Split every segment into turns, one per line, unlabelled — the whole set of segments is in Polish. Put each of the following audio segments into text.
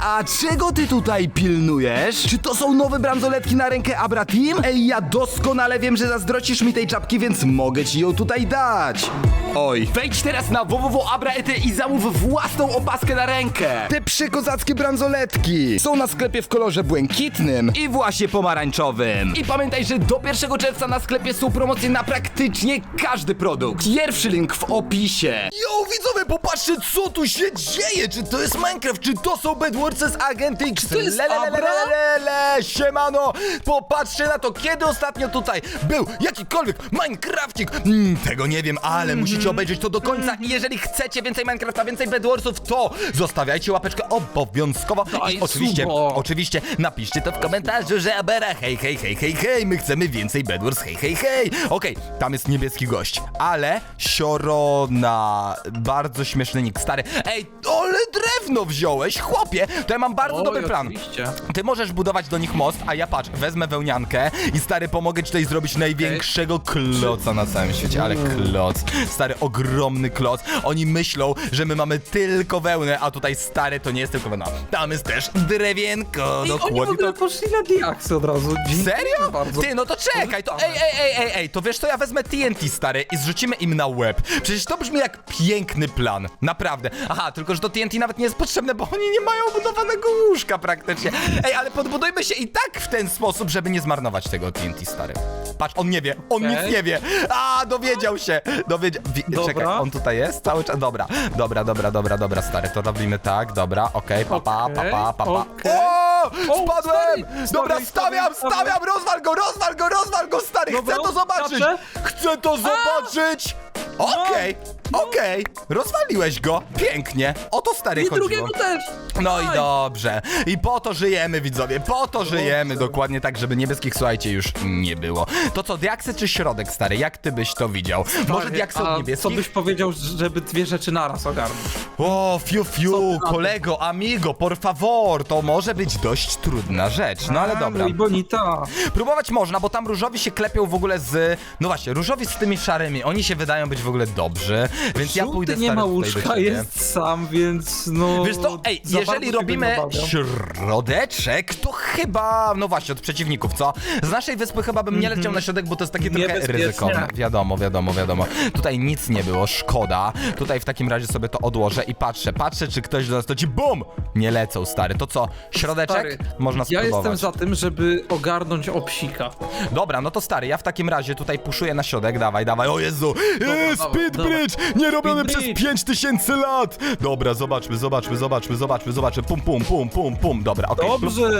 A czego ty tutaj pilnujesz? Czy to są nowe bransoletki na rękę Abra Team? Ej, ja doskonale wiem, że zazdrocisz mi tej czapki, więc mogę ci ją tutaj dać. Oj. Wejdź teraz na www.abraety i zamów własną opaskę na rękę. Te przykozackie bransoletki są na sklepie w kolorze błękitnym i właśnie pomarańczowym. I pamiętaj, że do 1 czerwca na sklepie są promocje na praktycznie każdy produkt. Pierwszy link w opisie. Yo, widzowie, popatrzcie, co tu się dzieje! Czy to jest Minecraft? Czy to są Bedwarsy z Agent X?
to jest
Lelelelelele, siemano! Popatrzcie na to, kiedy ostatnio tutaj był jakikolwiek Minecrafcik? Mm, tego nie wiem, ale musicie obejrzeć to do końca i jeżeli chcecie więcej Minecrafta, więcej Bedwarsów, to zostawiajcie łapeczkę obowiązkowo
Daj
i oczywiście, oczywiście napiszcie to w komentarzu, że Abera hej, hej, hej, hej, hej, my chcemy więcej Bedwars, hej, hej, hej. Okej, tam jest niebieski gość, ale Siorona, bardzo śmieszny nick, stary. Ej, ale drewno wziąłeś, chłopie, to ja mam bardzo
Oj,
dobry plan.
oczywiście.
Ty możesz budować do nich most, a ja patrz, wezmę wełniankę i stary, pomogę ci tutaj zrobić największego kloca na całym świecie, ale kloc, stary, ogromny kloc. Oni myślą, że my mamy tylko wełnę, a tutaj stary to nie jest tylko wełna. Tam jest też drewienko,
I oni w ogóle
to.
poszli na diaksy od razu.
Serio?
Bardzo.
Ty, no to czekaj, to ej, ej, ej, ej, ej, to wiesz co, ja wezmę TNT, stary, i zrzucimy im na łeb. Przecież to brzmi jak piękny plan, naprawdę. Aha, tylko że to TNT nawet nie jest potrzebne, bo oni nie mają budowanego łóżka praktycznie. Ej, ale podbudujmy się i tak w ten sposób, żeby nie zmarnować tego TNT, stary. Patrz, on nie wie, on nic nie wie. A, dowiedział się, dowiedział. Wi-
Dobra.
Czekaj, on tutaj jest cały czas, dobra, dobra, dobra, dobra, dobra, stary, to robimy tak, dobra, okej, papa,
Okej,
papa, papa.
okej.
O,
O,
spadłem!
stary,
Dobra,
stary,
stawiam,
stary,
stawiam, rozwal go, rozwal go, rozwal go, stary,
Dobra,
chcę to zobaczyć!
skaczę.
Chcę to zobaczyć! Okej, okej, rozwaliłeś go, pięknie, o to stary
I
chodziło.
drugiego też.
No i
Daj.
dobrze. I po to żyjemy, widzowie. Po to żyjemy. Dokładnie tak, żeby niebieskich, słuchajcie, już nie było. To co, diaksy czy środek, stary? Jak ty byś to widział? Może diaksy
a
od
Co
niebieskich?
byś powiedział, żeby dwie rzeczy naraz ogarnąć?
O, fiu,
Co
fiu, kolego, amigo, por favor. To może być dość trudna rzecz. No ale
A,
dobra.
No i bonita.
Próbować można, bo tam różowi się klepią w ogóle z... No właśnie, różowi z tymi szarymi. Oni się wydają być w ogóle dobrzy, więc ja pójdę
Żółty nie
stary,
ma
tutaj do
łóżka, jest sam, więc no...
Wiesz co, ej,
za bardzo
jeżeli
się go
robimy
nie obawiam.
środeczek, to chyba, no właśnie, od przeciwników, co? Z naszej wyspy chyba bym nie leciał na środek, bo to jest takie trochę
Niebezpiecznie.
ryzykowne. Wiadomo, wiadomo, wiadomo. Tutaj nic nie było, szkoda. Tutaj w takim razie sobie to odłożę i patrzę, patrzę, czy ktoś do nas to ci BUM! Nie lecą, stary. To co, środeczek?
Stary,
Można
Ja
spróbować.
jestem za tym, żeby ogarnąć obsika.
Dobra, no to stary, ja w takim razie tutaj puszuję na środek, dawaj, dawaj, o Jezu! Eee,
dobra,
speed
dobra.
bridge! Nie robiony
Speed
przez
bridge.
5000 lat! Dobra, zobaczmy, zobaczmy, zobaczmy, zobaczmy, zobaczmy, pum, pum, pum, pum, pum, dobra, okej. Plum,
Dobrze.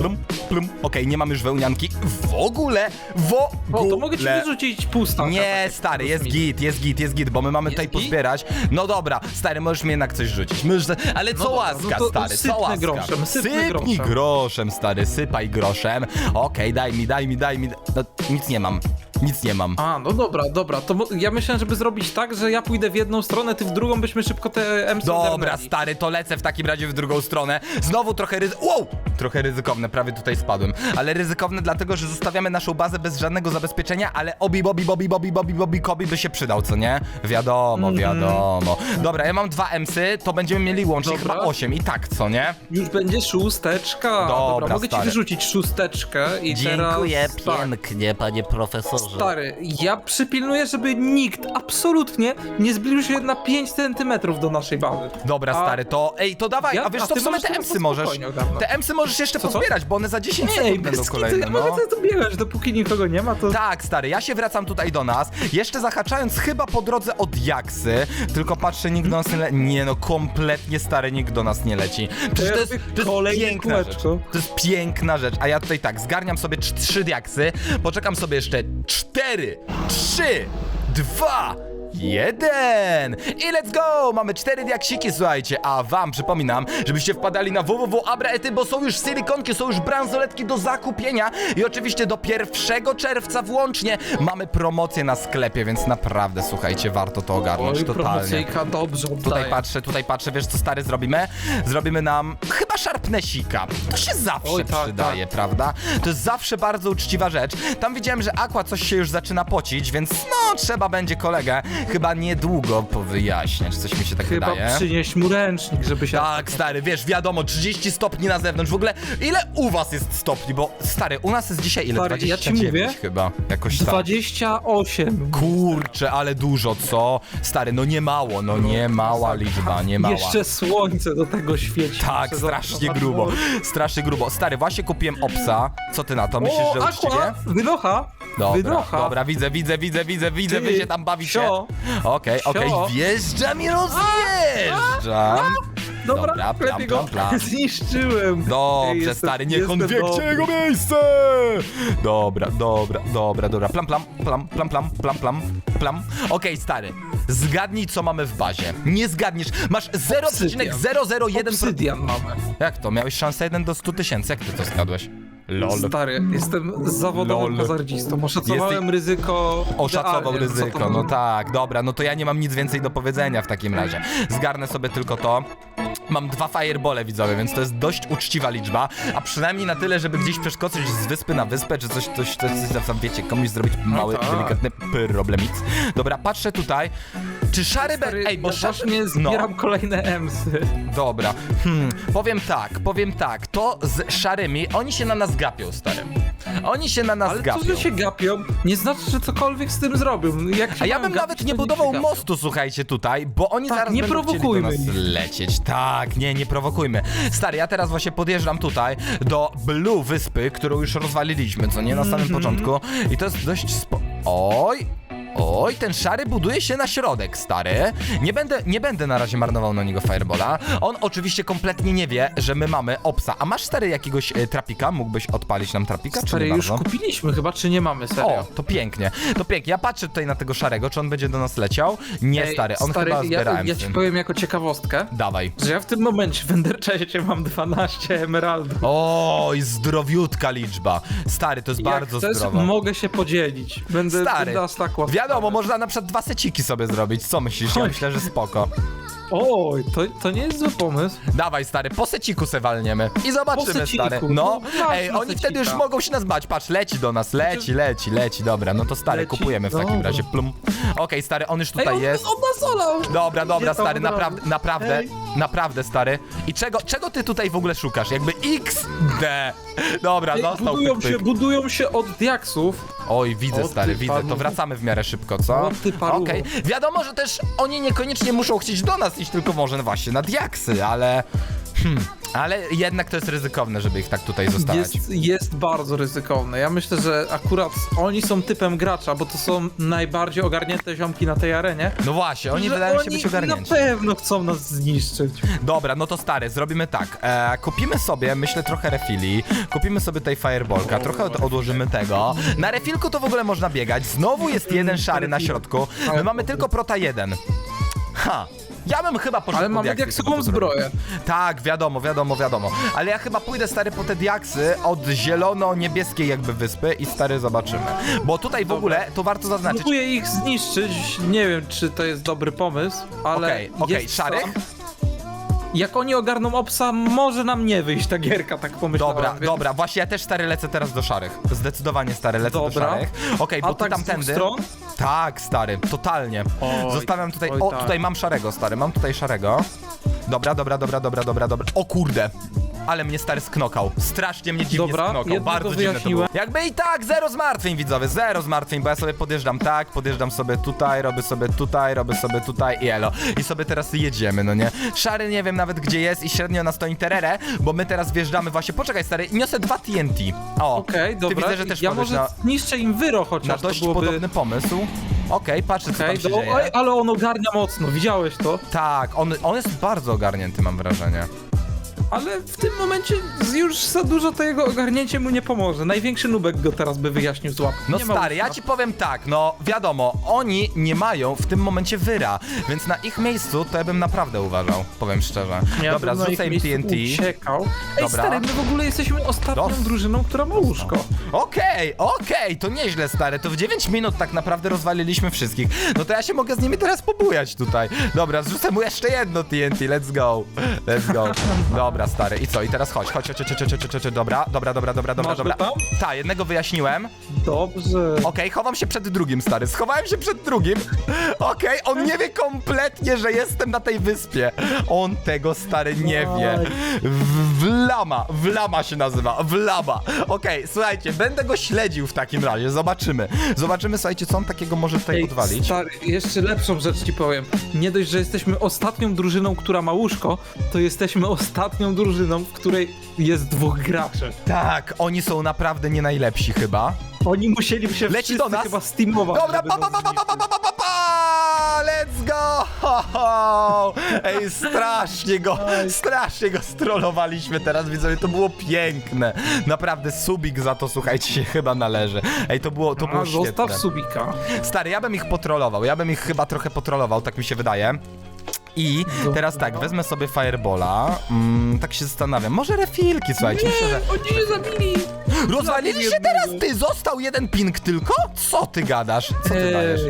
Plum, plum, plum. Okej, nie mam już wełnianki w ogóle, w
O,
ogóle.
to mogę ci wyrzucić pusta.
Nie, stary, jest git, jest git, jest git, bo my mamy
Jest
tutaj
git?
pozbierać. No dobra, stary, możesz mi jednak coś rzucić. Możesz... Ale co
dobra,
łaska,
no to
stary, co łaska.
groszem, sypnę
Sypnij
groszem.
groszem, stary, sypaj groszem. Okej, daj mi, daj mi, daj mi. No, nic nie mam, nic nie mam.
A, no dobra, dobra, to mo- ja myślałem, żeby zrobić tak, że ja pójdę w jedną stronę, ty w drugą, byśmy szybko te MC
Dobra,
ogarnęli.
stary, to lecę w takim razie w drugą stronę. Znowu trochę ryzy... Wow! Trochę ryzykowne, prawie tutaj spadłem. Ale ryzykowne dlatego, że zostawiamy naszą bazę bez żadnego zabezpieczenia, ale obi, bobi, bobi, bobi, bobi, bobi, kobi by się przydał, co nie? Wiadomo,
Mhm.
wiadomo. Dobra, ja mam dwa emsy, to będziemy mieli łącznie
Dobra.
chyba osiem i tak, co nie?
Niech będzie szósteczka.
Dobra,
mogę
stary.
ci wyrzucić szósteczkę i
Dziękuję
teraz... Tak.
pięknie, panie profesorze.
Stary, ja przypilnuję, żeby nikt, absolutnie, nie zbliżył się na 5 centymetrów do naszej bazy.
Dobra,
A-
stary, to... Ej, to dawaj,
Ja-
a wiesz
a
co, w
ty
sumie
możesz
te emsy możesz...
ogarnąć.
Te emsy możesz jeszcze
Co, co?
pozbierać, bo one za 10
Ej,
sekund będą kolejne, no.
mogę tu biegać, dopóki nikogo nie ma, to...
Tak, stary, ja się wracam tutaj do nas, jeszcze zahaczając chyba po drodze od Jaksy, tylko patrzę, nikt do nas nie leci. Nie no, kompletnie stary, nikt do nas nie leci. Przecież to jest, to jest
kolejne
piękna rzecz.
kółeczko.
To jest piękna rzecz, a ja tutaj tak, zgarniam sobie trzy Diaksy, poczekam sobie jeszcze cztery, trzy, dwa, Jeden! I let's go! Mamy cztery diaksiki, słuchajcie, a wam przypominam, żebyście wpadali na www.abraety, bo są już silikonki, są już bransoletki do zakupienia i oczywiście do 1 czerwca włącznie mamy promocję na sklepie, więc naprawdę, słuchajcie, warto to ogarnąć
Oj,
totalnie.
promocyjka dobrze
Tutaj
oddaje.
patrzę, tutaj patrzę, wiesz co stary zrobimy? Zrobimy nam sharp magnesika. To się zawsze
Oj, tak,
przydaje, prawda? To jest zawsze bardzo uczciwa rzecz. Tam widziałem, że Aqua coś się już zaczyna pocić, więc no, trzeba będzie kolegę chyba niedługo powyjaśniać. Coś mi się tak
Chyba
wydaje.
przynieść mu ręcznik, żeby się...
Tak, stary, wiesz, wiadomo, 30 stopni na zewnątrz. W ogóle, ile u was jest stopni? Bo, stary, u nas jest dzisiaj ile?
Stary, ja ci
29
mówię,
chyba. Jakoś tak.
28.
Kurczę, ale dużo, co? Stary, no nie mało, no nie mała liczba, nie mała.
Jeszcze słońce do tego świeci.
Tak,
Przez
strasznie grubo, strasznie grubo. Stary, właśnie kupiłem obsa. Co ty na to? Myślisz, że uczciwie?
Wynocha,
Dobra,
wynocha.
dobra, widzę, widzę, widzę, widzę, widzę, wy się tam bawicie.
sio.
Okej, okej,
Sio.
wjeżdżam i rozjeżdżam.
Dobra,
Dobra, plam,
lepiej go
plam, plam.
zniszczyłem. Ej,
Dobrze,
jestem-
stary, niech on
jestem
wie,
dobry.
gdzie jego miejsce! Dobra, dobra, dobra, dobra. Plam, plam, plam, plam, plam, plam, plam, plam. Okej, stary, zgadnij, co mamy w bazie. Nie zgadniesz, masz 0,001%.
Obsydian mamy.
Jak to? Miałeś szansę 1 do 100 tysięcy, jak ty to zgadłeś? Lol.
Stary, jestem zawodowym
Lol.
hazardzistą. Oszacowałem ryzyko.
Oszacował
idealnie,
ryzyko, no tak, dobra, no to ja nie mam nic więcej do powiedzenia w takim razie. Zgarnę sobie tylko to. Mam dwa firebole widzowie, więc to jest dość uczciwa liczba, a przynajmniej na tyle, żeby gdzieś przeszkoczyć z wyspy na wyspę, czy coś, coś, coś, coś tam wiecie, komuś zrobić mały,
tak.
delikatny problemic. Dobra, patrzę tutaj. Czy szary be...
Stary,
Ej, bo
ja
szary...
właśnie zbieram kolejne emsy.
Dobra, hmm, powiem tak, powiem tak, to z szarymi, oni się na nas gapią, stary. Oni się na nas
Ale
gapią.
to, że się gapią, nie znaczy, że cokolwiek z tym zrobią. Jak się
A ja
mają
bym
gapić,
nawet
to
nie
niech
budował
się gapią.
mostu, słuchajcie, tutaj, bo oni
Tak,
zaraz
nie
będą chcieli do
prowokujmy
nas
ich.
lecieć. Tak, nie, nie prowokujmy. Stary, ja teraz właśnie podjeżdżam tutaj do Blue Wyspy, którą już rozwaliliśmy, co nie, na samym
Mhm.
początku. I to jest dość spo... Oj... Oj, ten szary buduje się na środek, stary. Nie będę, nie będę na razie marnował na niego firebola. On oczywiście kompletnie nie wie, że my mamy opsa. A masz stary jakiegoś e, trapika? Mógłbyś odpalić nam trapika, czy
Stary,
nie
już
bardzo?
kupiliśmy chyba, czy nie mamy, serio?
O, to pięknie, to pięknie. Ja patrzę tutaj na tego szarego, czy on będzie do nas leciał. Nie,
Ej,
stary, on chyba
ja,
zbierałem
ja ci powiem jako ciekawostkę,
Dawaj.
że ja w tym momencie w Enderchessie mam 12 emeraldów.
Oj, zdrowiutka liczba. Stary, to jest
Jak
bardzo
chcesz,
zdrowo.
mogę się podzielić. Będę,
Stary,
tak łatwo.
Wiadomo, można na przykład dwa seciki sobie zrobić. Co myślisz? Ja myślę, że spoko.
Oj, to, to nie jest zły pomysł.
Dawaj, stary, po seciku se walniemy i zobaczymy,
seciku,
stary. No,
no,
ej,
na
oni
secika.
wtedy już mogą się nas bać. Patrz, leci do nas, leci, leci, leci. Dobra, no to stary,
Leci?
kupujemy w takim
Dobra.
razie. Plum. Okej, stary, on już
Ej,
tutaj
on,
jest.
on nas olał.
Dobra, dobra, stary,
od razu.
naprawdę, naprawdę,
Ej.
naprawdę, stary. I czego, czego ty tutaj w ogóle szukasz? Jakby XD. Dobra,
Ej,
został
budują,
pyk,
się,
pyk.
budują się od diaksów.
Oj, widzę,
O,
stary,
ty
widzę.
panu.
To wracamy w miarę szybko, co?
O, ty paruwo.
Okej. Wiadomo, że też oni niekoniecznie muszą chcieć do nas iść, tylko może właśnie na diaksy, ale... Hmm, ale jednak to jest ryzykowne, żeby ich tak tutaj zostawiać.
Jest, jest bardzo ryzykowne. Ja myślę, że akurat oni są typem gracza, bo to są najbardziej ogarnięte ziomki na tej arenie.
No właśnie, oni
że
wydają się być ogarnięci.
na pewno chcą nas zniszczyć.
Dobra, no to stary, zrobimy tak. E, kupimy sobie, myślę, trochę refili. Kupimy sobie tej fireballka, trochę od, odłożymy tego. Na refilku to w ogóle można biegać. Znowu jest jeden szary na środku. My mamy tylko prota jeden. Ha. Ja bym chyba poszedł
Ale
po
mamy
diaksy,
diaksową
żeby to zrobić.
zbroję.
Tak, wiadomo, wiadomo, wiadomo. Ale ja chyba pójdę stary po te diaksy od zielono-niebieskiej jakby wyspy i stary zobaczymy. Bo tutaj w ogóle, to warto zaznaczyć.
Próbuję ich zniszczyć. Nie wiem, czy to jest dobry pomysł, ale.
Okej, okej,
jest
szarych?
tam. Jak oni ogarną obsa, może nam nie wyjść ta gierka, tak pomyślałem.
Dobra,
więc-
dobra, właśnie ja też stary lecę teraz do szarych. Zdecydowanie stary lecę do
Dobra.
szarych. Okej, bo
A
tu
tak z dwóch
tamtędy.
stron?
Tak, stary, totalnie.
Oj,
Zostawiam tutaj.
oj
O,
tak.
tutaj mam szarego, stary, mam tutaj szarego. Dobra, dobra, dobra, dobra, dobra, dobra. O kurde. Ale mnie stary sknokał. Strasznie mnie dziwnie
Dobra,
sknokał. Bardzo dziwne to było.
wyjaśniłem.
Jakby i tak, zero zmartwień, widzowie, zero zmartwień, bo ja sobie podjeżdżam tak, podjeżdżam sobie tutaj, robię sobie tutaj, robię sobie tutaj i elo. I sobie teraz jedziemy, no nie? Szary nie wiem nawet gdzie jest i średnio nas to interere, bo my teraz wjeżdżamy właśnie. Poczekaj, stary, niosę dwa TNT. O,
Okej,
ty
dobra.
widzę, że też
ja może
na,
zniszczę im wyro chociaż,
na dość
to byłoby...
podobny pomysł. Okej, patrzę co
Okej,
tam się
do...
dzieje.
Oj, ale on ogarnia mocno, widziałeś to?
Tak, on, on jest bardzo ogarnięty, mam wrażenie.
Ale w tym momencie już za dużo to jego ogarnięcie mu nie pomoże. Największy nubek go teraz by wyjaśnił z łapki.
No
nie ma
stary, ja ci powiem tak, no wiadomo, oni nie mają w tym momencie wyra, więc na ich miejscu to ja bym naprawdę uważał, powiem szczerze.
Ja
Dobra,
bym na ich miejscu
TNT.
Uciekał. Ej,
Dobra.
stary, my w ogóle jesteśmy ostatnią
Dos-
drużyną, która ma łóżko.
Okej, okej, to nieźle stary, to w 9 minut tak naprawdę rozwaliliśmy wszystkich. No to ja się mogę z nimi teraz pobujać tutaj. Dobra, zrzucę mu jeszcze jedno TNT, let's go. Let's go. Dobra, Dobra, stary, i co? I teraz chodź, chodź, chodź, chodź, chodź, chodź, chodź, chodź. dobra, dobra, dobra, dobra, dobra,
Masz
dobra.
go tam?
Ta, jednego wyjaśniłem.
Dobrze.
Okej, chowam się przed drugim, stary. Schowałem się przed drugim. Okej, on nie wie kompletnie, że jestem na tej wyspie. On tego, stary, nie wie. W- Wlama, Wlama się nazywa, Wlama. Okej, słuchajcie, będę go śledził w takim razie, zobaczymy. Zobaczymy, słuchajcie, co on takiego może tutaj
Ej,
odwalić.
stary, jeszcze lepszą rzecz ci powiem. Nie dość, że jesteśmy ostatnią drużyną, która ma łóżko, to jesteśmy ostatnią drużyną, w której jest dwóch graczy.
Tak, oni są naprawdę nie najlepsi chyba.
Oni musieliby się
Leci
wszyscy
do nas?
chyba steamować.
Dobra,
żeby
pa, pa,
nas
pa, pa, pa, pa, pa, pa, pa, let's go! Ej, strasznie go, strasznie go strollowaliśmy teraz, widzowie, to było piękne. Naprawdę, subik za to, słuchajcie, się chyba należy. Ej, to było, to było
A, zostaw
świetne.
subika.
Stary, ja bym ich potrolował, ja bym ich chyba trochę potrolował, tak mi się wydaje. I teraz tak, wezmę sobie Firebola, mm, tak się zastanawiam, może refilki, słuchajcie, myślę, że...
Oni się zabili.
Rozwalili się teraz, ty, został jeden ping tylko? Co ty gadasz? Co ty dajesz?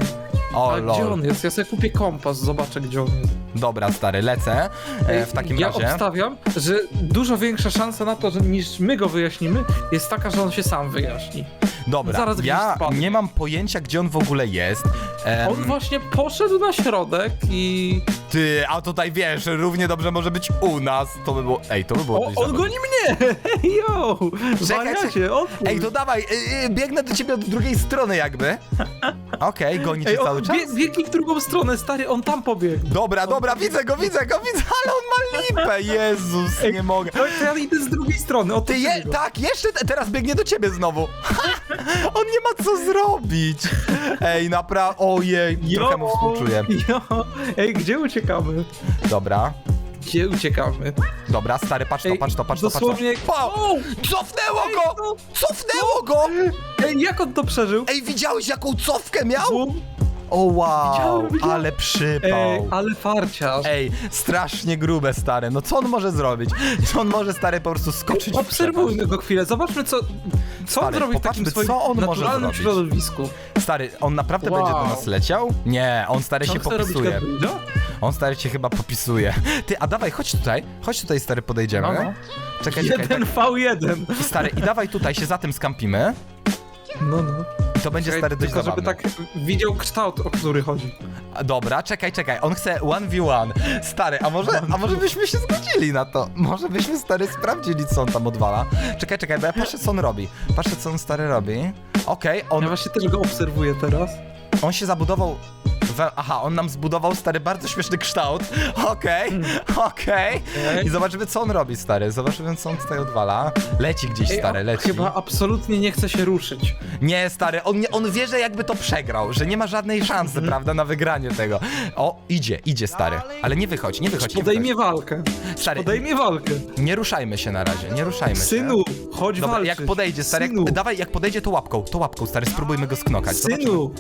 O,
A gdzie
lol.
on jest? Ja sobie kupię kompas, zobaczę gdzie on jest.
Dobra, stary, lecę e, w takim
ja
razie.
obstawiam, że dużo większa szansa na to, że niż my go wyjaśnimy, jest taka, że on się sam wyjaśni.
Dobra,
zaraz gdzieś
ja nie mam pojęcia, gdzie on w ogóle jest. Em,
On właśnie poszedł na środek i...
Ty, a tutaj wiesz, równie dobrze może być u nas. To by było. Ej, to by było.
O,
dość
on
zabawne.
goni mnie! Yo! Wariacie, on...
Ej, to dawaj, y, y, biegnę do ciebie od drugiej strony jakby. Okej, goni cię
Ej,
cały
on
czas.
bie, biegnie w drugą stronę, stary, on tam pobiegł.
Dobra, dobra, widzę go, widzę go, widzę, ale on ma lipę, Jezus, nie mogę.
No to ja idę z drugiej strony,
Ty je, tak, jeszcze te- teraz biegnie do ciebie znowu. On nie ma co zrobić. Ej, naprawdę, ojej, trochę mu współczuję.
Jo. Ej, gdzie uciekamy?
Dobra,
Gdzie uciekamy?
dobra, stary, patrz to,
Ej,
patrz to, patrz to, patrz to.
dosłownie-
Pa!
O!
Cofnęło go!
no.
Cofnęło go!
Ej, jak on to przeżył?
Ej, widziałeś jaką cofkę miał?
Bum.
O wow,
Widziałem, widziałem.
ale przypał.
Ej, ale farciarz.
Ej, strasznie grube, stary. No co on może zrobić? Co on może, stary, po prostu skoczyć w przepaść?
Obserwujmy go chwilę, zobaczmy co, co on
Stary,
zrobi w takim
popatrzmy,
swoim
co on może
naturalnym
zrobić.
środowisku.
Stary, on naprawdę
Wow.
będzie do nas leciał? Nie, on stary się
on chce robić
popisuje.
Cadbury'o?
On stary się chyba popisuje. Ty, a dawaj, chodź tutaj. Chodź tutaj, stary, podejdziemy.
No, no.
Czekaj, czekaj,
Jeden V1.
tak. Stary, i dawaj tutaj się za tym skampimy.
No, no.
To będzie, stary, dość
Tylko żeby
zabawne.
tak widział kształt, o który chodzi.
A, Dobra, czekaj, czekaj, on chce 1v1. Stary, a może, a może byśmy się zgodzili na to? Może byśmy, stary, sprawdzili, co on tam odwala. Czekaj, czekaj, bo ja patrzę, co on robi. Patrzę, co on, stary, robi. Okej,
Ja
on,
właśnie też go obserwuję teraz.
On się zabudował... We, aha, on nam zbudował, stary, bardzo śmieszny kształt. Okej, okej. I zobaczymy, co on robi, stary. Zobaczymy, co on tutaj odwala. Leci gdzieś,
Ej,
stary, leci.
Chyba absolutnie nie chce się ruszyć.
Nie, stary, on, nie, on wie, że jakby to przegrał, że nie ma żadnej szansy,
Mhm.
prawda, na wygranie tego. O, idzie, idzie, stary. Ale nie wychodź, nie wychodź, nie wychodź.
Podejmie walkę.
Stary,
Podejmie walkę.
nie ruszajmy się na razie, nie ruszajmy się.
Synu, chodź
Dobra,
walczyć.
jak podejdzie, stary,
Synu,
jak, dawaj, jak podejdzie, to łapką, to łapką, stary, spróbujmy go sknokać. Zobaczymy.
synu,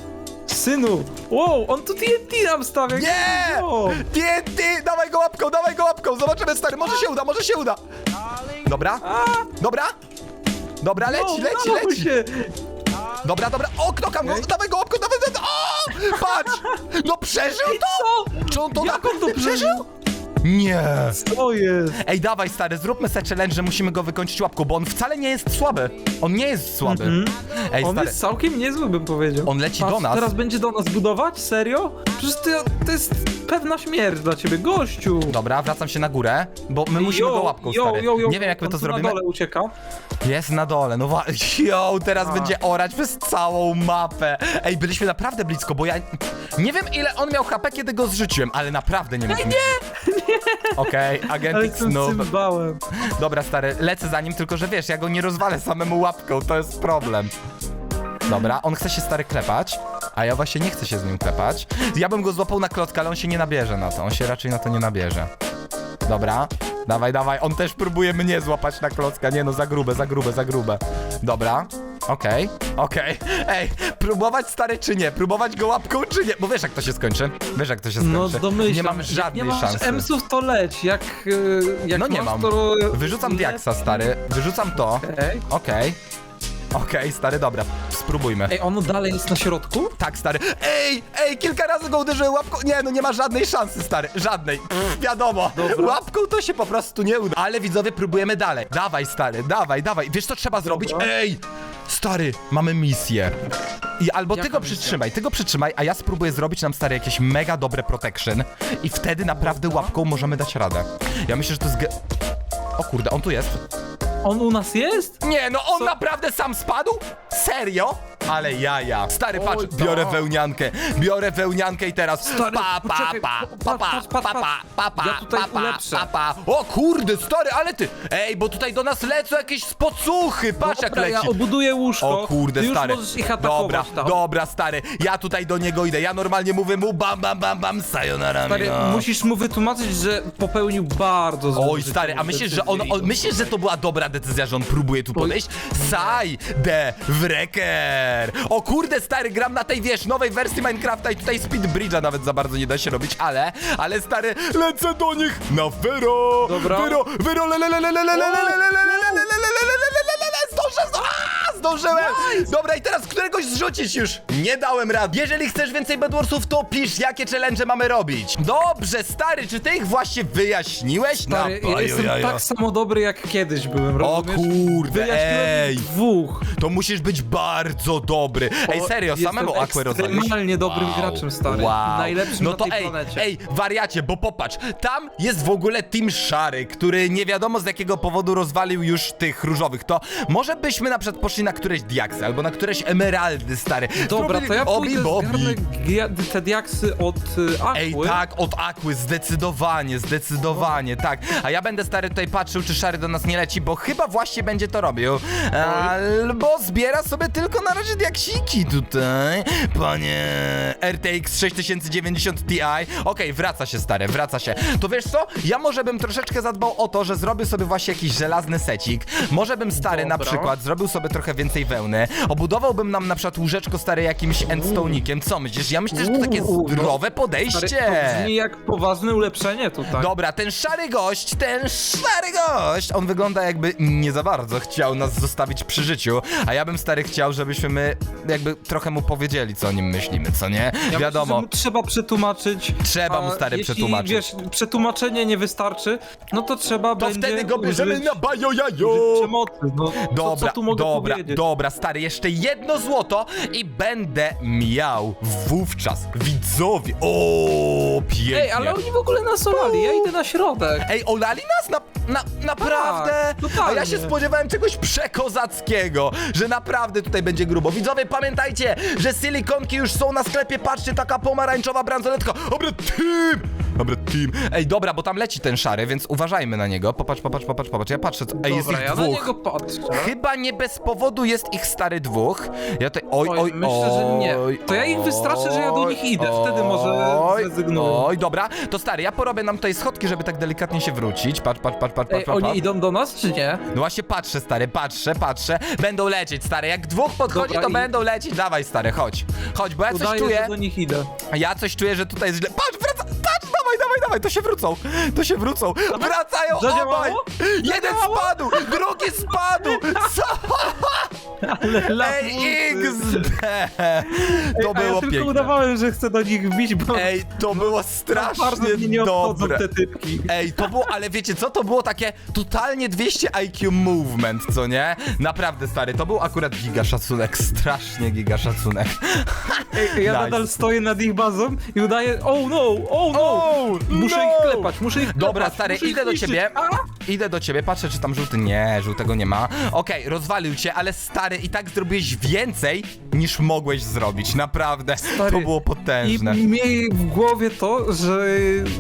synu. Wow, on tu TNT nam stawia.
Nie! TNT, dawaj go łapką, dawaj go łapką, zobaczymy, stary, może się uda, może się uda. Dobra, dobra, dobra, leci,
no,
leci,
udało
leci.
się.
Dobra, dobra, o, knokam go, dawaj go łapką, dawaj, dawaj, o, patrz, no przeżył to?
Co?
Czy on to
Jak on to
naprawdę
przeżył?
Nie.
Co jest?
Ej, dawaj, stary, zróbmy sobie challenge, że musimy go wykończyć łapką, bo on wcale nie jest słaby. On nie jest słaby. Ej,
On
stary,
jest całkiem niezły, bym powiedział.
On leci
Patrz,
do nas.
teraz będzie do nas budować? Serio? Przecież to, to jest pewna śmierć dla ciebie, gościu.
dobra, wracam się na górę, bo my musimy go łapką, stary. Nie wiem, jak my
on
to
tu
zrobimy.
na dole ucieka.
Jest na dole, no wa- Yo, teraz
A.
będzie orać przez całą mapę. Ej, byliśmy naprawdę blisko, bo ja nie wiem ile on miał HP, kiedy go zrzuciłem, ale naprawdę nie wiem. Nie, nie! Okej,
Ale jestem
noob.
cymbałem.
Dobra, stary, lecę za nim, tylko że wiesz, ja go nie rozwalę samemu łapką, to jest problem. Dobra, on chce się stary klepać, a ja właśnie nie chcę się z nim klepać. Ja bym go złapał na klockę, ale on się nie nabierze na to, on się raczej na to nie nabierze. Dobra, dawaj, dawaj, on też próbuje mnie złapać na klocka, nie no, za grube, za grube, za grube. Dobra, okej, okej. Ej, próbować stary czy nie? Próbować go łapką czy nie? Bo wiesz jak to się skończy, wiesz jak to się skończy.
No domyślam.
Nie mam
Jak
żadnej
nie masz
szansy.
emsów, to leć. Jak, y, jak
No nie
masz,
mam.
To...
Wyrzucam diaksa, stary, wyrzucam to.
Okej.
Okej. Okej, stary, dobra. spróbujmy.
Ej, ono dalej jest na środku?
Tak, stary. Ej, ej, kilka razy go uderzyłem łapką. Nie, no nie ma żadnej szansy, stary. Żadnej. Pff, wiadomo.
Dobra.
Łapką to się po prostu nie uda. Ale widzowie, próbujemy dalej. Dawaj, stary, dawaj, dawaj. Wiesz, co trzeba zrobić? Ej, stary, mamy misję. I albo ty go
misja?
przytrzymaj, ty go przytrzymaj, a ja spróbuję zrobić nam, stary, jakieś mega dobre protection. I wtedy naprawdę łapką możemy dać radę. Ja myślę, że to jest... ge- O kurde, on tu jest.
On u nas jest?
Nie, no on naprawdę sam spadł? Serio? Ale jaja. Stary, patrz,
Oj,
biorę
tak.
wełniankę. Biorę wełniankę i teraz
Stary,
pa, pa,
poczekaj,
pa,
patrz,
pa, pa,
patrz,
pa,
patrz,
pa, pa, pa,
Ja tutaj
pa, pa,
ulepszę.
pa, pa. O kurde, stary, ale ty, ej, bo tutaj do nas lecą jakieś spocuchy, patrz jak
Dobra, ja
leci.
obuduję łóżko.
O kurde,
Ty już
stary.
możesz ich atakować
Dobra,
tam.
dobra, stary. Ja tutaj do niego idę. Ja normalnie mówię mu bam, bam, bam, bam, sayonara.
Stary,
amigo.
musisz mu wytłumaczyć, że popełnił bardzo złą
Oj, stary, a myślisz, że on,
decyzję.
on myślisz, że to była dobra decyzja, że on próbuje tu podejść? Saj de O kurde, stary, gram na tej, wiesz, nowej wersji Minecrafta i tutaj Speed Bridge'a nawet za bardzo nie da się robić, ale, ale stary, lecę do nich na Fero!
Dobra.
Fero, Fero, le, le, le, le, le, le, le, le, le, le, zdążyłem! Dobra, i teraz któregoś zrzucić już. Nie dałem rady. Jeżeli chcesz więcej Bedwarsów, to pisz, jakie challenge mamy robić. Dobrze, stary, czy ty ich właśnie wyjaśniłeś?
Stary,
No,
ja jestem tak samo dobry jak kiedyś byłem,
O
rozumiesz?
kurde,
Wyjaśniłem
ej.
dwóch.
To musisz być bardzo dobry. Ej,
O,
serio,
jestem
samemu Aquę rozwaliłeś?
ekstremalnie dobrym graczem, stary. Najlepszym
no
na
to
tej
ej,
planecie.
ej, wariacie, bo popatrz, tam jest w ogóle Team Szary, który nie wiadomo z jakiego powodu rozwalił już tych różowych. To może byśmy na przykład poszli na któreś diaksy albo na któreś emeraldy, stary.
Dobra, to ja pójdę, zgarnę gia- te diaksy od y.
Ej, tak, od Aquy, zdecydowanie, zdecydowanie, tak. A ja będę stary tutaj patrzył, czy szary do nas nie leci, bo chyba właśnie będzie to robił. Albo zbiera sobie tylko na razie diaksiki tutaj. Panie RTX 6090 Ti. Okej, wraca się stary, wraca się. To wiesz co? Ja może bym troszeczkę zadbał o to, że zrobił sobie właśnie jakiś żelazny secik. Może bym stary na
Dobra.
przykład zrobił sobie trochę więcej wełny. Obudowałbym nam na przykład łóżeczko stare jakimś endstone'ikiem. Co myślisz? Ja myślę, że to takie
Uuu, no.
zdrowe
Stary,
podejście.
to brzmi jak poważne ulepszenie tutaj.
Dobra, ten szary gość, ten szary gość, on wygląda jakby nie za bardzo chciał nas zostawić przy życiu, a ja bym stary chciał, żebyśmy my jakby trochę mu powiedzieli, co o nim myślimy, co nie?
Ja
Wiadomo.
Myślę, że mu trzeba przetłumaczyć.
Trzeba mu,
a
stary,
jeśli,
przetłumaczyć.
wiesz, przetłumaczenie nie wystarczy, no to trzeba
to
będzie
wtedy go bierzemy
użyć,
na bajo
użyć
jajo!
przemocy. No,
Dobra,
co, co tu mogę
dobra,
powiedzieć?
Dobra, stary, jeszcze jedno złoto i będę miał wówczas widzowie. O, pięknie.
Ej, ale oni w ogóle nas olali, ja idę na środek.
Ej, olali nas? Na, na, naprawdę?
Tak, totalnie.
A ja się spodziewałem czegoś przekozackiego, że naprawdę tutaj będzie grubo. Widzowie, pamiętajcie, że silikonki już są na sklepie. Patrzcie, taka pomarańczowa bransoletka. Dobra, team! Dobra, team. Ej, dobra, bo tam leci ten szary, więc uważajmy na niego. Popatrz, popatrz, popatrz, popatrz. Ja patrzę, co... Ej, jest
Dobra,
ich
ja na
dwóch.
niego patrzę.
Chyba nie bez powodu jest ich stary dwóch. Ja tutaj. Oj, oj,
Oj, myślę, że nie. To ja ich wystraszę, że ja do nich idę. Wtedy może
oj,
zrezygnują.
Oj, dobra. To stary, ja porobię nam tutaj schodki, żeby tak delikatnie się wrócić. Patrz, patrz, patrz, patrz,
Ej,
patrz, patrz.
oni
patrz.
idą do nas, czy nie?
No właśnie patrzę, stary, patrzę, patrzę. Będą lecieć, stary. Jak dwóch podchodzi,
Dobra,
to
i-
będą lecieć. Dawaj, stary, chodź. Chodź, bo ja coś
Udaję,
czuję.
że do nich idę.
Ja coś czuję, że tutaj jest źle. Patrz, wraca! Patrz, dawaj, to się wrócą. To się wrócą. Wracają
Zadziałało?
obaj. Jeden
Zadziałało?
spadł, drugi spadł. Co?
Ale
Ej,
lamusy.
XD! To
A ja
było
tylko
piękne.
udawałem, że chcę do nich wbić, bo
Ej, to było
bardzo
strasznie
nie obchodzą
dobre.
te typki.
Ej, to było, ale wiecie co, to było takie totalnie 200 IQ movement, co nie? Naprawdę, stary, to był akurat giga szacunek, strasznie giga szacunek.
Ej, ja
Nice.
nadal stoję nad ich bazą i udaję, oh no, oh no.
Oh,
muszę
no.
ich klepać, muszę ich klepać.
Dobra, stary,
muszę ich
idę do
niszczyć.
ciebie.
A?
Idę do ciebie, patrzę, czy tam żółty. Nie, żółtego nie ma. Okej, rozwalił cię, ale stary, i tak zrobiłeś więcej niż mogłeś zrobić. Naprawdę.
Stary,
to było
I
potężne.
miej w głowie to, że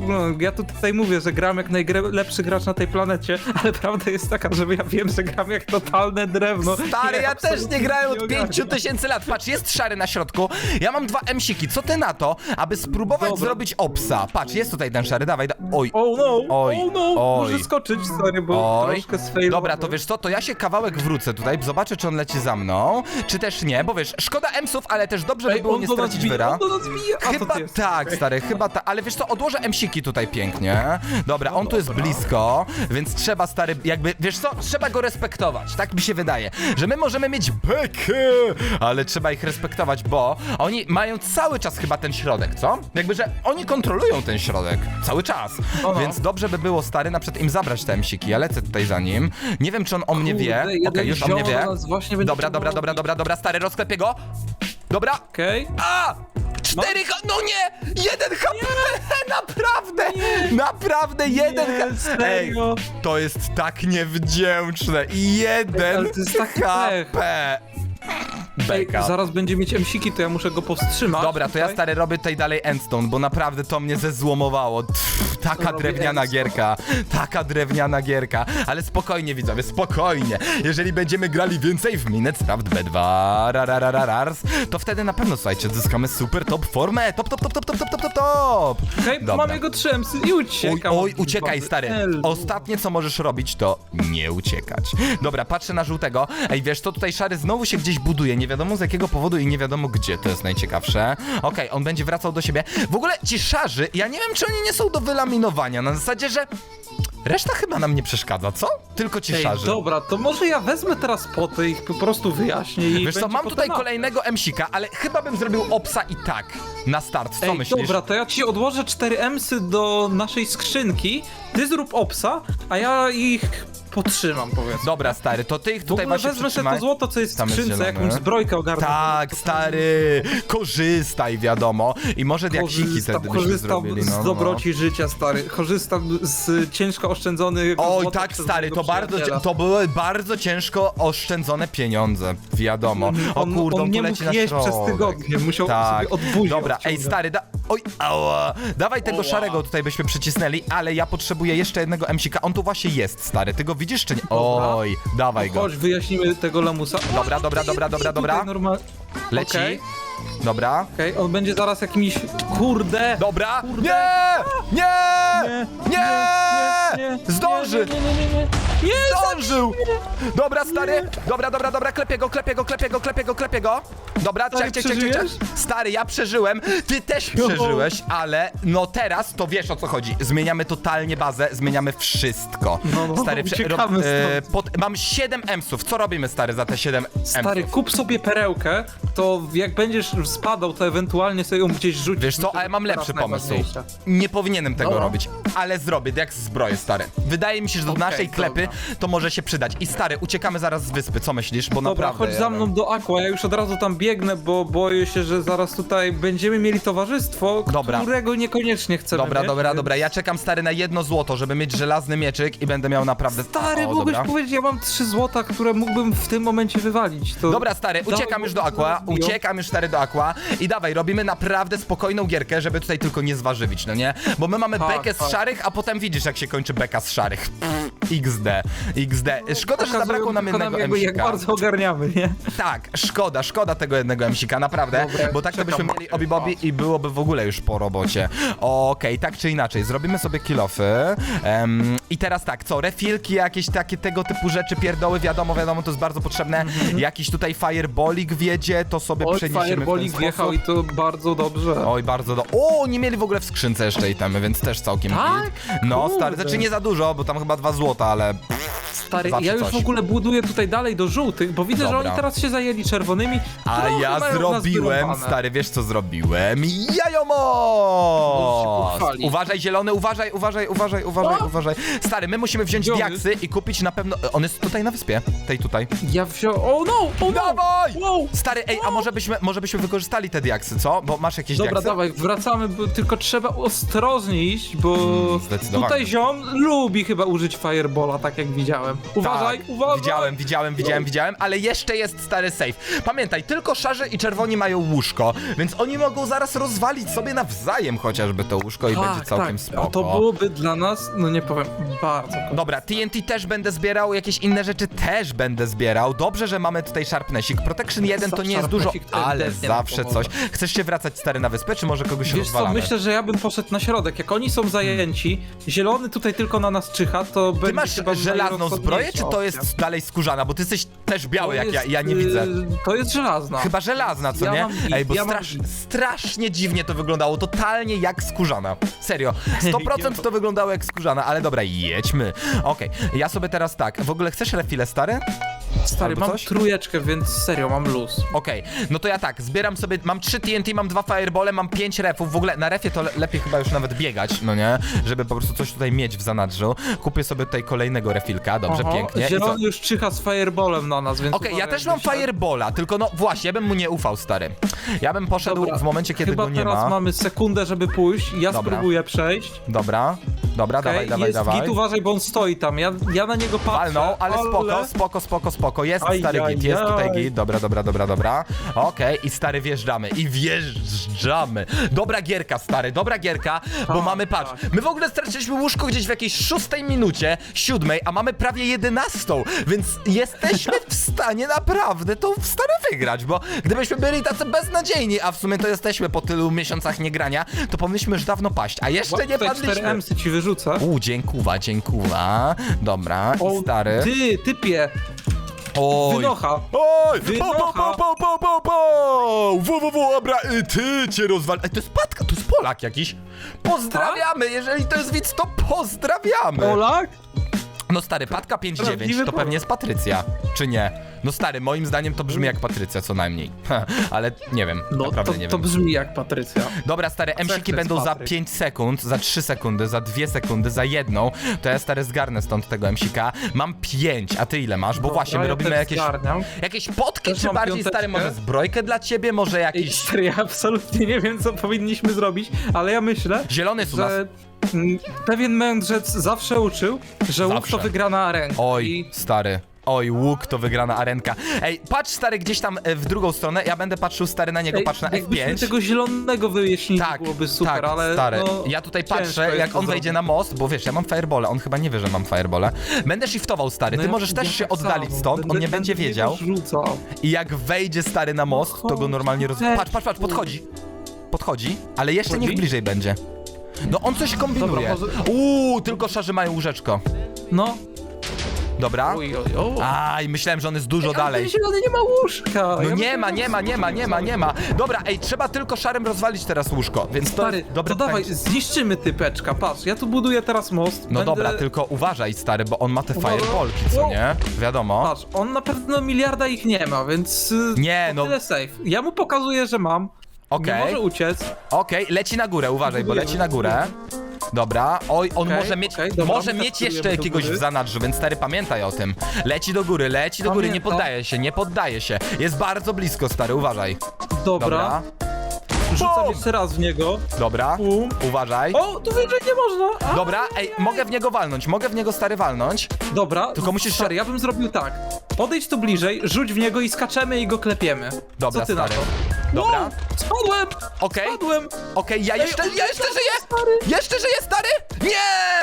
no, ja tutaj mówię, że gram jak najlepszy gracz na tej planecie, ale prawda jest taka, że ja wiem, że gram jak totalne drewno.
Stary,
I
ja też nie grałem od
ogarniam.
5000 lat. Patrz, jest szary na środku. Ja mam dwa emsiki. Co ty na to, aby spróbować
Dobra.
zrobić opsa? Patrz, jest tutaj ten szary, dawaj. Da oj.
Oh no,
Oj,
oh no,
oj.
może skoczyć, stary, bo
Oj.
troszkę sfailowałem.
Dobra, to wiesz co, to ja się kawałek wrócę tutaj, zobaczę czy on leci za mną, czy też nie, bo wiesz, szkoda emsów, ale też dobrze by było nie stracić wyra. Chyba tak, stary, chyba tak, ale wiesz co, odłożę emsiki tutaj pięknie. Dobra, on tu jest blisko, więc trzeba, stary, jakby, wiesz co, trzeba go respektować, tak mi się wydaje, że my możemy mieć bekę, ale trzeba ich respektować, bo oni mają cały czas chyba ten środek, co? Jakby, że oni kontrolują ten środek, cały czas, więc dobrze by było, stary, na przykład im zabrać te emsiki, ja lecę tutaj za nim, nie wiem, czy on o mnie wie, okej, już o mnie wie,
właśnie będzie
dobra, dobra, dobra, dobra, dobra, stary, rozklepię go, dobra,
Okej.
a! Cztery H... No nie! Jeden HP! Naprawdę! Naprawdę jeden
Nie,
HP!
serio?
to jest tak niewdzięczne! Jeden
ale to jest taki
HP!
Ej,
Beka.
zaraz będzie mieć emsiki, to ja muszę go powstrzymać.
Dobra, to ja
tutaj.
stary robię tutaj dalej endstone, bo naprawdę to mnie zezłomowało. Pff, taka drewniana
endstone?
gierka, taka drewniana gierka. Ale spokojnie widzowie, spokojnie. Jeżeli będziemy grali więcej w Minutes Craft B2, rararararars, to wtedy na pewno, słuchajcie, zyskamy super top formę. Top, top, top, top, top, top, top, top, top.
Okej,
Dobra.
mam jego i
Oj,
uciekam.
oj, uciekaj stary. Ostatnie co możesz robić to nie uciekać. Dobra, patrzę na żółtego. Ej, wiesz, to tutaj szary znowu się gdzieś buduje. Nie wiadomo z jakiego powodu i nie wiadomo gdzie. To jest najciekawsze. Okej, on będzie wracał do siebie. W ogóle ci szarzy, ja nie wiem czy oni nie są do wylaminowania. Na zasadzie, że reszta chyba nam nie przeszkadza, co? Tylko ci
Ej,
szarzy.
dobra, to może ja wezmę teraz potę i ich po prostu wyjaśnię i
Wiesz co,
będzie
mam
potem
tutaj
na-
kolejnego emsika, ale chyba bym zrobił opsa i tak. Na start, co
Ej,
myślisz?
dobra, to ja ci odłożę cztery emsy do naszej skrzynki, ty zrób opsa, a ja ich potrzymam, powiedzmy.
Dobra, stary, to ty ich
W
tutaj
ogóle
właśnie
wezmę sobie
przytrzymaj.
to złoto, co jest w
Tam jest
skrzynce,
zielone.
jakąś zbrojkę ogarnę.
Tak, stary, korzystaj, wiadomo. I może diaksiki
Korzystam,
wtedy byśmy
korzystam
zrobili, no,
z
no, no.
dobroci życia, stary. Korzystam z ciężko oszczędzonych
Oj,
złota
tak,
przez
stary,
mojego
to bardzo,
przyjaciela.
to były bardzo ciężko oszczędzone pieniądze, wiadomo. O
On-
kurde,
on
on tu
nie
leci
mógł
na
jeść przez
środek.
tygodnie, musiał
tak.
sobie od buzi
Dobra, ej,
odciągać.
stary, da... Oj, ała. Dawaj tego szarego tutaj byśmy przycisnęli, ale ja potrzebuję jeszcze jednego emsika. On tu właśnie jest, stary, ty go widzisz czy nie? Oj, dawaj go.
Chodź, wyjaśnimy tego lamusa.
Dobra, dobra, dobra, dobra, dobra.
Normal...
Leci.
Okej,
Dobra.
okej, on będzie zaraz jakimś... Kurde!
Dobra.
Kurde.
Nie! Nie! Nie! Zdąży!
Nie, nie, nie, nie, nie. Nie,
Zdążył! Dobra, stary! Dobra, dobra, dobra, klepię go, klepię go, klepię go, klepię go, klepię go. Dobra,
Stary,
czek, czek, czek, czek, czek.
przeżyjesz?
Stary, ja przeżyłem, ty też przeżyłeś, ale no teraz to wiesz o co chodzi. Zmieniamy totalnie bazę, zmieniamy wszystko.
No, no,
stary, prze-
uciekamy
e,
stąd.
pod, mam 7 emsów. Co robimy, stary, za te 7
Stary,
emsów?
kup sobie perełkę, to jak będziesz spadał, to ewentualnie sobie ją gdzieś rzucisz.
Wiesz co,
Myślę,
ale mam lepszy
teraz
pomysł.
najważniejsze.
Nie powinienem tego robić, ale zrobię, jak zbroję, stary. Wydaje mi się, że do
Okej,
naszej klepy
dobra.
To może się przydać. I stary, uciekamy zaraz z wyspy, co myślisz? Bo
Dobra,
naprawdę...
chodź za mną do Aqua, ja już od razu tam biegnę, bo boję się, że zaraz tutaj będziemy mieli towarzystwo,
Dobra.
którego niekoniecznie chcemy
Dobra,
mieć,
dobra,
więc-
dobra. Ja czekam stary na jedno złoto, żeby mieć żelazny mieczyk i będę miał naprawdę.
Stary,
o,
mógłbyś
dobra.
powiedzieć, ja mam trzy złota, które mógłbym w tym momencie wywalić. To...
Dobra, stary,
Dawaj,
uciekam
bo
już do
to
Aqua,
zaraz biją.
uciekam już stary do Aqua i dawaj, robimy naprawdę spokojną gierkę, żeby tutaj tylko nie zważywić, no nie? Bo my mamy
Tak,
bekę z
tak.
szarych, a potem widzisz jak się kończy beka z szarych. XD, XD. Szkoda, że zabrakło nam
tylko
jednego
jakby, jak bardzo ogarniamy, nie?
Tak, szkoda, szkoda tego jednego emsika, naprawdę,
Dobra,
bo tak to byśmy mieli obi-bobi i byłoby w ogóle już po robocie. Okej, tak czy inaczej, zrobimy sobie kilofy em, i teraz tak, co, refilki, jakieś takie tego typu rzeczy, pierdoły, wiadomo, wiadomo, to jest bardzo potrzebne, jakiś tutaj fireballik wiedzie, to sobie
Oj,
przeniesiemy w ten
Fireballik wjechał
sposób.
i to bardzo dobrze.
Oj, bardzo do... O, nie mieli w ogóle w skrzynce jeszcze itemy, więc też całkiem
Tak?
git. No,
Kurde.
stary, znaczy nie za dużo, bo tam chyba dwa złota, ale...
Stary,
zawsze
ja już
coś.
w ogóle buduję tutaj dalej do żółtych, bo widzę, że
Dobra.
oni teraz się zajęli czerwonymi.
A
Trochę
ja
mają nas
zrobiłem,
wyrąbane.
stary, wiesz co zrobiłem? Jajomo!
Możesz się pochwalić.
Uważaj, zielony, uważaj, uważaj, uważaj, uważaj, uważaj. Stary, my musimy wziąć diaksy i kupić na pewno... On jest tutaj na wyspie, tej tutaj.
Ja wziąłem... O no! O no!
Dawaj!
Wow!
Stary, ej, a może byśmy, może byśmy wykorzystali te diaksy, co? Bo masz jakieś
Dobra,
diaksy?
dawaj, wracamy, bo tylko trzeba ostrożnie iść, bo
Mm, zdecydowanie.
tutaj ziom lubi chyba użyć Firebola, tak jak widziałem. Uważaj,
tak,
uważaj!
Widziałem, widziałem, widziałem, widziałem, ale jeszcze jest stary safe. Pamiętaj, tylko szarzy i czerwoni mają łóżko, więc oni mogą zaraz rozwalić sobie nawzajem chociażby to łóżko i będzie całkiem
tak.
spoko.
A to byłoby dla nas, no nie powiem, bardzo.
Dobra, TNT też będę zbierał, jakieś inne rzeczy też będę zbierał. Dobrze, że mamy tutaj Sharpnessik. Protection 1 to nie jest dużo, ale zawsze coś. Chcesz się wracać stary na wyspę, czy może kogoś
Wiesz co,
rozwalamy?
myślę, że ja bym poszedł na środek. Jak oni są zajęci, zielony tutaj tylko na nas czyha, to
Ty masz
chyba
żelazną zbroję, czy to jest dalej skórzana? Bo ty jesteś też biały, jak ja, ja nie widzę.
y, To jest żelazna.
Chyba żelazna, co
Ja
nie?
mam git,
Ej, bo
ja mam
strasz,
git.
strasznie dziwnie to wyglądało, totalnie jak skórzana. Serio, 100% to wyglądało jak skórzana, ale dobra, jedźmy. Okej, ja sobie teraz tak, w ogóle chcesz refile stare?
Stary,
albo
mam
coś?
trójeczkę, więc serio, mam luz.
Okej, no to ja tak, zbieram sobie, mam 3 TNT, mam 2 firebole, mam 5 refów, w ogóle na refie to le lepiej chyba już nawet biegać, no nie? Żeby po prostu coś tutaj mieć w zanadrzu. Kupię sobie tutaj kolejnego refilka, dobrze,
Oho,
pięknie. I co?
Zielony już czyha z fireballem na nas, więc
Okej, ja
uważaj,
też mam firebola, tylko no właśnie, ja bym mu nie ufał, stary. Ja bym poszedł
Dobra,
w momencie, kiedy
Chyba
go nie
teraz
ma.
mamy sekundę, żeby pójść. Ja
Dobra.
spróbuję przejść.
Dobra, dobra, dawaj, dawaj,
jest
dawaj.
git, uważaj, bo on stoi tam. Ja, ja na niego patrzę.
Walnął, ale spoko, spoko, spoko, spoko. Jest
Aj,
stary
aj,
git, jest tutaj
aj.
git. Dobra, dobra, dobra, dobra. Okej, i stary wjeżdżamy. I wjeżdżamy. Dobra gierka, stary, dobra gierka, bo
Tak,
mamy, patrz,
tak.
my w ogóle straciliśmy łóżko gdzieś w jakiejś szóstej minucie, siódmej, a mamy prawie jedenastą, więc jesteśmy w stanie naprawdę to w stanie wygrać, bo gdybyśmy byli tacy beznadziejni, a w sumie to jesteśmy po tylu miesiącach niegrania, to powinniśmy już dawno paść, a jeszcze nie padliśmy.
emsy ci wyrzucę.
U, dziękuwa, dziękuwa. Dobra, i stary.
Ty, typie,
Oj.
wynocha.
Oj!
Wynocha.
Po, po, po, po, po, po! WWW, dobra, y, ty cię rozwal... Ej, to jest Patka, to jest Polak jakiś. Pozdrawiamy, jeżeli to jest widz, to pozdrawiamy.
Polak?
No stary, Patka 5-9,
Prawdziwy
to pewnie jest Patrycja, czy nie? No stary, moim zdaniem to brzmi jak Patrycja co najmniej. Ale nie wiem,
No,
naprawdę
to,
nie
to
wiem.
brzmi jak Patrycja.
Dobra, stare, emsiki
jest
będą za
Patryk?
5 sekund, za 3 sekundy, za 2 sekundy, za jedną. To ja stary zgarnę stąd tego emsika. Mam 5, a ty ile masz? Bo właśnie, my robimy jakieś...
zgarniam.
Jakieś potki,
Też
czy
mam
bardziej
piąteczkę.
stary, może zbrojkę dla ciebie, może
Ej,
jakiś...
stary, ja absolutnie nie wiem, co powinniśmy zrobić, ale ja myślę,
Zielony jest u nas.
że pewien mędrzec zawsze uczył, że łuk
Zawsze.
to wygrana arenka.
Oj,
I
stary. Oj, łuk to wygrana arenka. Ej, patrz stary gdzieś tam e, w drugą stronę, ja będę patrzył stary na niego, patrz na
jakbyśmy
F5.
tego zielonego wyjaśnili,
Tak,
byłoby super,
tak,
ale
stary.
no,
ja tutaj
ciężko
patrzę,
jest
jak
to
on wejdzie
zrobić.
na most, bo wiesz, ja mam firebole, on chyba nie wie, że mam firebole. Będę shiftował, stary,
No
ty
ja-
możesz też
ja
się
tak
oddalić
samo.
stąd, on
Będę-
nie będzie
będę
wiedział.
Rzucał.
I jak wejdzie stary na most, to go normalnie roz... Patrz, patrz, patrz, podchodzi. Podchodzi, ale jeszcze
Podchodzi?
niech bliżej będzie. No on coś kombinuje.
Dobra,
Uuu, tylko szarzy mają łóżeczko.
No.
Dobra.
Oj, oj, oj.
Aj, myślałem, że on jest dużo
Ale
dalej.
zielony nie ma łóżka.
No nie ma, nie ma, nie ma, nie ma, nie ma. Dobra, ej, trzeba tylko szarym rozwalić teraz łóżko, więc to
Stary,
jest
to dawaj, zniszczymy typeczka, patrz, ja tu buduję teraz most.
No
będę...
dobra, tylko uważaj, stary, bo on ma te
Uważaj.
fireballki, co
Wow.
nie? Wiadomo.
Patrz, on na pewno miliarda ich nie ma, więc y,
Nie,
to
no.
tyle safe. Ja mu pokazuję, że mam. Nie
Okej,
może uciec.
okej, leci na górę, uważaj, bo leci na górę. Dobra, oj, on
Okej,
może mieć,
okej, dobra,
może mieć
testujemy
jeszcze
do
jakiegoś
góry.
w zanadrzu, więc stary, pamiętaj o tym. Leci do góry, leci do góry, nie
Pamiętam.
poddaje się, nie poddaje się. Jest bardzo blisko, stary, uważaj.
Dobra,
Dobra,
rzucam jeszcze raz w niego.
dobra, uważaj.
O, tu wyżej nie można. A,
Dobra, ej, mogę w niego walnąć, mogę w niego, stary, walnąć.
Dobra,
Tylko musisz-
Stary, ja bym zrobił tak. Podejdź tu bliżej, rzuć w niego i skaczemy i go klepiemy.
Dobra,
Co ty
stary.
na to?
Dobra.
Wow, spadłem!
Okej,
Spadłem!
okej, ja jeszcze, ja jeszcze żyję!
Stary!
Jeszcze żyję, stary? Nie!